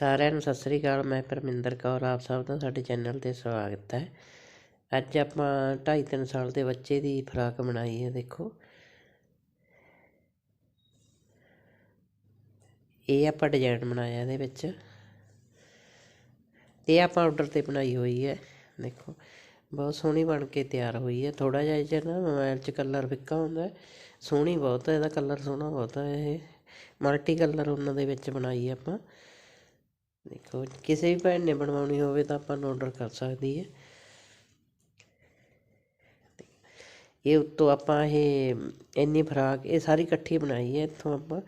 ਸਾਰਿਆਂ ਨੂੰ ਸਤਿ ਸ੍ਰੀ ਅਕਾਲ, ਮੈਂ ਪਰਮਿੰਦਰ ਕੌਰ, ਆਪ ਸਭ ਦਾ ਸਾਡੇ ਚੈਨਲ ਤੇ ਸਵਾਗਤ ਹੈ। ਅੱਜ ਆਪਾਂ 2.5 3 ਸਾਲ ਦੇ ਬੱਚੇ ਦੀ ਫਰਾਕ ਬਣਾਈ ਹੈ, ਦੇਖੋ। ਇਹ ਆਪਾਂ ਡਿਜ਼ਾਈਨ ਬਣਾਇਆ ਇਹਦੇ ਵਿੱਚ। ਇਹ ਆਪਾਂ ਆਰਡਰ ਤੇ ਬਣਾਈ ਹੋਈ ਹੈ, ਦੇਖੋ। ਬਹੁਤ ਸੋਹਣੀ ਬਣ ਕੇ ਤਿਆਰ ਹੋਈ ਹੈ। ਥੋੜਾ ਜਿਹਾ ਜਿਹਾ ਨਾ ਮੋਬਾਈਲ 'ਚ ਕਲਰ ਫਿੱਕਾ ਹੁੰਦਾ ਸੋਹਣੀ ਬਹੁਤ ਹੈ, ਇਹਦਾ ਕਲਰ ਸੋਹਣਾ ਬਹੁਤ ਹੈ ਇਹ। ਮਲਟੀ ਕਲਰ ਉਹਨਾਂ ਦੇ ਵਿੱਚ ਬਣਾਈ ਆਪਾਂ। ਦੇਖੋ, ਕਿਸੇ ਵੀ ਭੈਣ ਨੇ ਬਣਵਾਉਣੀ ਹੋਵੇ ਤਾਂ ਆਪਾਂ ਨੂੰ ਆਰਡਰ ਕਰ ਸਕਦੀ ਹੈ। ਇਹ ਉੱਤੋਂ ਆਪਾਂ ਇਹ ਇੰਨੀ ਫਰਾਕ, ਇਹ ਸਾਰੀ ਇਕੱਠੀ ਬਣਾਈ ਹੈ। ਇੱਥੋਂ ਆਪਾਂ,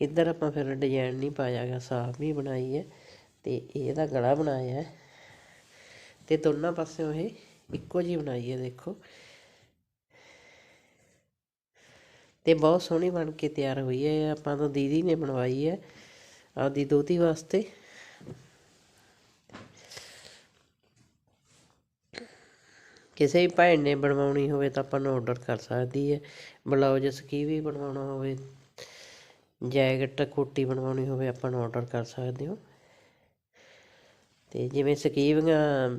ਇੱਧਰ ਆਪਾਂ ਫਿਰ ਡਿਜ਼ਾਈਨ ਨਹੀਂ ਪਾਇਆਗਾ ਸਾਫ਼ ਵੀ ਬਣਾਈ ਹੈ ਤੇ ਇਹਦਾ ਗਲਾ ਬਣਾਇਆ ਹੈ। ਤੇ ਦੋਨਾਂ ਪਾਸਿਓਂ ਇਹ ਇੱਕੋ ਜਿਹੀ ਬਣਾਈ ਹੈ, ਦੇਖੋ। ਤੇ ਬਹੁਤ ਸੋਹਣੀ ਬਣ ਕੇ ਤਿਆਰ ਹੋਈ ਹੈ। ਆਪਾਂ ਤਾਂ ਦੀਦੀ ਨੇ ਬਣਵਾਈ ਹੈ ਆਪਦੀ ਦੋਤੀ ਵਾਸਤੇ। ਕਿਸੇ ਵੀ ਭੈਣ ਨੇ ਬਣਵਾਉਣੀ ਹੋਵੇ ਤਾਂ ਆਪਾਂ ਨੂੰ ਆਰਡਰ ਕਰ ਸਕਦੀ ਹੈ। ਬਲਾਊਜ ਸਕੀ ਵੀ ਬਣਵਾਉਣਾ ਹੋਵੇ, ਜੈਕਟ, ਕੋਟੀ ਬਣਵਾਉਣੀ ਹੋਵੇ, ਆਪਾਂ ਨੂੰ ਆਰਡਰ ਕਰ ਸਕਦੇ ਹੋ। ਤੇ ਜਿਵੇਂ ਸਕੀਵੀਆਂ,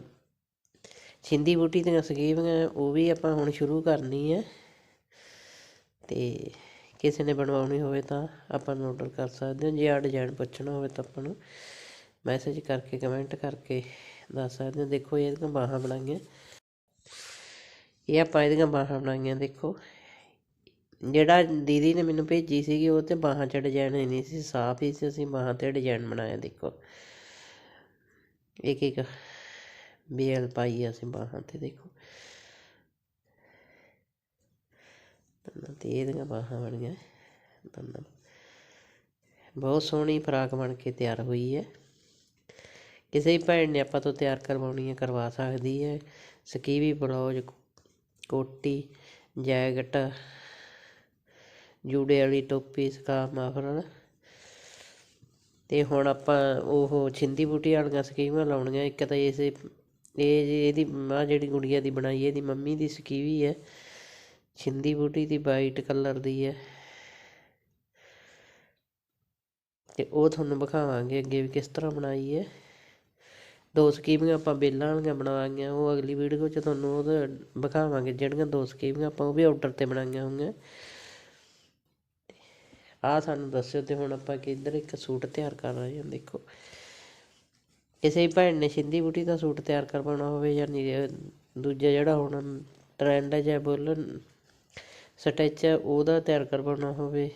ਛਿੰਦੀ ਬੂਟੀ ਦੀਆਂ ਸਕੀਵੀਆਂ, ਉਹ ਵੀ ਆਪਾਂ ਹੁਣ ਸ਼ੁਰੂ ਕਰਨੀ ਹੈ। ਤੇ ਕਿਸੇ ਨੇ ਬਣਵਾਉਣੀ ਹੋਵੇ ਤਾਂ ਆਪਾਂ ਨੂੰ ਆਰਡਰ ਕਰ ਸਕਦੇ ਹੋ। ਜੇ ਆ ਡਿਜ਼ਾਈਨ ਪੁੱਛਣਾ ਹੋਵੇ ਤਾਂ ਆਪਾਂ ਨੂੰ ਮੈਸੇਜ ਕਰਕੇ ਕਮੈਂਟ ਕਰਕੇ ਦੱਸ ਸਕਦੇ ਹੋ। ਦੇਖੋ ਇਹਦੀਆਂ ਬਾਹਾਂ ਬਣਾਈਆਂ। ਇਹ ਆਪਾਂ ਇਹਦੀਆਂ ਬਾਹਾਂ ਬਣਾਈਆਂ, ਦੇਖੋ। ਜਿਹੜਾ ਦੀਦੀ ਨੇ ਮੈਨੂੰ ਭੇਜੀ ਸੀਗੀ, ਉਹ ਤੇ ਬਾਹਾਂ 'ਚ ਡਿਜ਼ਾਈਨ ਨਹੀਂ ਸੀ, ਸਾਫ਼ ਹੀ ਸੀ, ਅਸੀਂ ਬਾਹਾਂ ਤੇ ਡਿਜ਼ਾਈਨ ਬਣਾਇਆ, ਦੇਖੋ। ਇੱਕ ਇੱਕ ਬੇਲ ਪਾਈ ਅਸੀਂ ਬਾਹਾਂ ਤੇ, ਦੇਖੋ। ਤਾਂ ਤੇ ਇਹਦੀਆਂ ਬਾਹਾਂ ਬਣੀਆਂ। ਦੋਨਾਂ ਬਹੁਤ ਸੋਹਣੀ ਫਰਾਕ ਬਣ ਕੇ ਤਿਆਰ ਹੋਈ ਹੈ। ਕਿਸੇ ਵੀ ਭੈਣ ਨੇ ਆਪਾਂ ਤੋਂ ਤਿਆਰ ਕਰਵਾਉਣੀ ਹੈ, ਕਰਵਾ ਸਕਦੀ ਹੈ। ਸਕੀਵੀ ਬਲਾਉਜ ਕੋਟੀ, ਜੈਕਟ, ਜੂੜੇ ਵਾਲੀ ਟੋਪੀ ਸਕਾਫ ਮਾਫਰਲ ਤੇ ਹੁਣ ਆਪਾਂ ਉਹ ਛਿੰਦੀ ਬੂਟੀ ਵਾਲੀਆਂ ਸਕੀਮਾਂ ਲਾਉਣੀਆਂ। ਇੱਕ ਤਾਂ ਇਸ ਇਹ ਇਹਦੀ ਮਾਂ ਜਿਹੜੀ ਗੁੜੀਆ ਦੀ ਬਣਾਈ ਇਹਦੀ ਮੰਮੀ ਦੀ ਸਕੀਵੀ ਹੈ। ਛਿੰਦੀ ਬੂਟੀ ਦੀ ਵਾਈਟ ਕਲਰ ਦੀ ਹੈ। ਤੇ ਉਹ ਤੁਹਾਨੂੰ ਵਿਖਾਵਾਂਗੇ ਅੱਗੇ ਵੀ ਕਿਸ ਤਰ੍ਹਾਂ ਬਣਾਈ ਹੈ। ਦੋ ਸਕੀਮਾਂ ਆਪਾਂ ਬੇਲਾਂ ਵਾਲੀਆਂ ਬਣਾਵਾਂਗੀਆਂ ਉਹ ਅਗਲੀ ਵੀਡੀਓ 'ਚ ਤੁਹਾਨੂੰ ਉਹਦਾ ਵਿਖਾਵਾਂਗੇ ਜਿਹੜੀਆਂ ਦੋ ਸਕੀਮਾਂ ਆਪਾਂ ਉਹ ਵੀ ਆਰਡਰ ਤੇ ਬਣਾਈਆਂ ਹੋਈਆਂ। ਆ ਸਾਨੂੰ ਦੱਸਿਓ ਤੇ ਹੁਣ ਆਪਾਂ ਕਿ ਇੱਧਰ ਇੱਕ ਸੂਟ ਤਿਆਰ ਕਰ ਰਹੇ ਹਾਂ, ਦੇਖੋ। ਕਿਸੇ ਭੈਣ ਨੇ ਸਿੰਧੀ ਬੂਟੀ ਦਾ ਸੂਟ ਤਿਆਰ ਕਰਵਾਉਣਾ ਹੋਵੇ ਜਾਂ ਦੂਜਾ ਜਿਹੜਾ ਹੁਣ ਟ੍ਰੈਂਡ ਹੈ ਜਾਂ ਬੋਲਣ ਸਟਿਚ ਉਹਦਾ ਤਿਆਰ ਕਰਵਾਉਣਾ ਹੋਵੇ।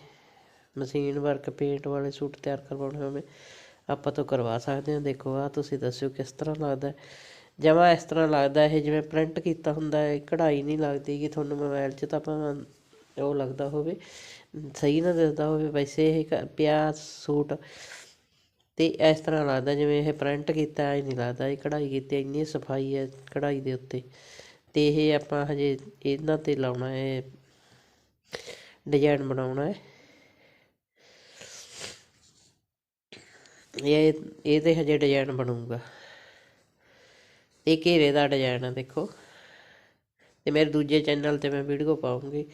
ਮਸ਼ੀਨ ਵਰਕ ਪੇਂਟ ਵਾਲੇ ਸੂਟ ਤਿਆਰ ਕਰਵਾਉਣੇ ਹੋਵੇ। ਆਪਾਂ ਤੋਂ ਕਰਵਾ ਸਕਦੇ ਹਾਂ। ਦੇਖੋ ਆ ਤੁਸੀਂ ਦੱਸਿਓ ਕਿਸ ਤਰ੍ਹਾਂ ਲੱਗਦਾ ਜਮਾ ਇਸ ਤਰ੍ਹਾਂ ਲੱਗਦਾ ਇਹ ਜਿਵੇਂ ਪ੍ਰਿੰਟ ਕੀਤਾ ਹੁੰਦਾ ਹੈ, ਕਢਾਈ ਨਹੀਂ ਲੱਗਦੀ ਕਿ ਤੁਹਾਨੂੰ ਮੋਬਾਈਲ 'ਚ ਤਾਂ ਆਪਾਂ ਉਹ ਲੱਗਦਾ ਹੋਵੇ, ਸਹੀ ਨਾ ਦਿਸਦਾ ਹੋਵੇ। ਵੈਸੇ ਇਹ ਪਿਆ ਸੂਟ ਤੇ ਇਸ ਤਰ੍ਹਾਂ ਲੱਗਦਾ ਜਿਵੇਂ ਇਹ ਪ੍ਰਿੰਟ ਕੀਤਾ ਹੈ ਨਹੀਂ ਲੱਗਦਾ। ਇਹ ਕਢਾਈ ਕੀਤੀ, ਇੰਨੀ ਸਫ਼ਾਈ ਹੈ ਕਢਾਈ ਦੇ ਉੱਤੇ। ਤੇ ਇਹ ਆਪਾਂ ਹਜੇ ਇਹਨਾਂ ਤੇ ਲਾਉਣਾ ਹੈ ਡਿਜ਼ਾਈਨ ਬਣਾਉਣਾ ਹੈ। ਇਹ ਇਹ ਤੇ ਹਜੇ ਡਿਜ਼ਾਈਨ ਬਣੂਗਾ। ਇਹ ਘੇਰੇ ਦਾ ਡਿਜ਼ਾਈਨ ਆ, ਦੇਖੋ। ਤੇ ਮੇਰੇ ਦੂਜੇ ਚੈਨਲ ਤੇ ਮੈਂ ਵੀਡੀਓ ਪਾਉਂਗੀ।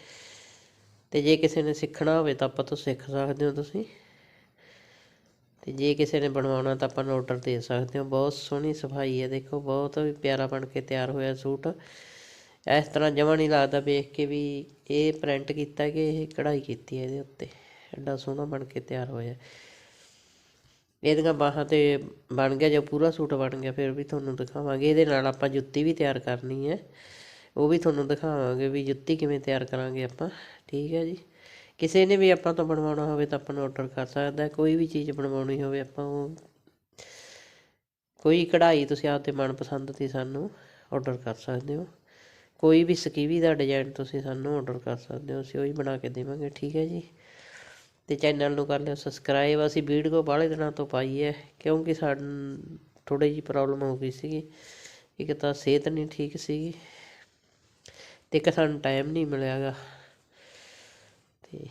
ਤੇ ਜੇ ਕਿਸੇ ਨੇ ਸਿੱਖਣਾ ਹੋਵੇ ਤਾਂ ਆਪਾਂ ਤੋਂ ਸਿੱਖ ਸਕਦੇ ਹੋ ਤੁਸੀਂ। ਤੇ ਜੇ ਕਿਸੇ ਨੇ ਬਣਵਾਉਣਾ ਤਾਂ ਆਪਾਂ ਨੂੰ ਆਰਡਰ ਦੇ ਸਕਦੇ ਹੋ। ਬਹੁਤ ਸੋਹਣੀ ਸਫ਼ਾਈ ਹੈ ਦੇਖੋ। ਬਹੁਤ ਪਿਆਰਾ ਬਣ ਕੇ ਤਿਆਰ ਹੋਇਆ ਸੂਟ। ਇਸ ਤਰ੍ਹਾਂ ਜਮਾ ਨਹੀਂ ਲੱਗਦਾ ਵੇਖ ਕੇ ਵੀ ਇਹ ਪ੍ਰਿੰਟ ਕੀਤਾ ਕਿ ਇਹ ਕਢਾਈ ਕੀਤੀ ਹੈ ਇਹਦੇ ਉੱਤੇ। ਐਡਾ ਸੋਹਣਾ ਬਣ ਕੇ ਤਿਆਰ ਹੋਇਆ। ਇਹਦੀਆਂ ਬਾਹਾਂ ਤੇ ਬਣ ਗਿਆ, ਜਾਂ ਪੂਰਾ ਸੂਟ ਬਣ ਗਿਆ, ਫਿਰ ਵੀ ਤੁਹਾਨੂੰ ਦਿਖਾਵਾਂਗੇ। ਇਹਦੇ ਨਾਲ ਆਪਾਂ ਜੁੱਤੀ ਵੀ ਤਿਆਰ ਕਰਨੀ ਹੈ। ਉਹ ਵੀ ਤੁਹਾਨੂੰ ਦਿਖਾਵਾਂਗੇ ਵੀ ਜੁੱਤੀ ਕਿਵੇਂ ਤਿਆਰ ਕਰਾਂਗੇ ਆਪਾਂ। ਠੀਕ ਹੈ ਜੀ। ਕਿਸੇ ਨੇ ਵੀ ਆਪਾਂ ਤੋਂ ਬਣਵਾਉਣਾ ਹੋਵੇ ਤਾਂ ਆਪਾਂ ਨੂੰ ਆਰਡਰ ਕਰ ਸਕਦਾ ਕੋਈ ਵੀ ਚੀਜ਼ ਬਣਵਾਉਣੀ ਹੋਵੇ ਆਪਾਂ ਉਹ ਕੋਈ ਕਢਾਈ ਤੁਸੀਂ ਆਪਦੇ ਮਨਪਸੰਦ ਦੀ ਸਾਨੂੰ ਆਰਡਰ ਕਰ ਸਕਦੇ ਹੋ। ਕੋਈ ਵੀ ਸਕੀਵੀ ਦਾ ਡਿਜ਼ਾਈਨ ਤੁਸੀਂ ਸਾਨੂੰ ਆਰਡਰ ਕਰ ਸਕਦੇ ਹੋ। ਅਸੀਂ ਉਹੀ ਬਣਾ ਕੇ ਦੇਵਾਂਗੇ। ਠੀਕ ਹੈ ਜੀ। ਤੇ ਚੈਨਲ ਨੂੰ ਕਰ ਲਿਓ ਸਬਸਕ੍ਰਾਈਬ ਅਸੀਂ ਵੀਡੀਓ ਬਾਹਲੇ ਦਿਨਾਂ ਤੋਂ ਪਾਈ ਹੈ, ਕਿਉਂਕਿ ਸਾਨੂੰ ਥੋੜੀ ਜਿਹੀ ਪ੍ਰੋਬਲਮ ਹੋ ਗਈ ਸੀਗੀ। ਇੱਕ ਤਾਂ ਸਿਹਤ ਨਹੀਂ ਠੀਕ ਸੀਗੀ ਤੇ ਇੱਕ ਸਾਨੂੰ ਟਾਈਮ ਨਹੀਂ ਮਿਲਿਆਗਾ। ਤੇ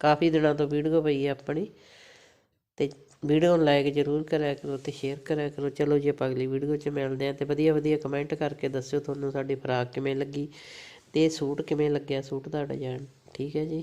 ਕਾਫੀ ਦਿਨਾਂ ਤੋਂ ਵੀਡੀਓ ਪਈ ਹੈ ਆਪਣੀ। ਤੇ ਵੀਡੀਓ ਨੂੰ ਲਾਈਕ ਜ਼ਰੂਰ ਕਰਿਆ ਕਰੋ ਤੇ ਸ਼ੇਅਰ ਕਰਿਆ ਕਰੋ। ਚਲੋ ਜੀ, ਆਪਾਂ ਅਗਲੀ ਵੀਡੀਓ 'ਚ ਮਿਲਦੇ ਆਂ ਤੇ ਵਧੀਆ ਵਧੀਆ ਕਮੈਂਟ ਕਰਕੇ ਦੱਸਿਓ ਤੁਹਾਨੂੰ ਸਾਡੀ ਫਰਾਕ ਕਿਵੇਂ ਲੱਗੀ ਤੇ ਸੂਟ ਕਿਵੇਂ ਲੱਗਿਆ, ਸੂਟ ਦਾ ਡਿਜ਼ਾਈਨ ਠੀਕ ਹੈ ਜੀ।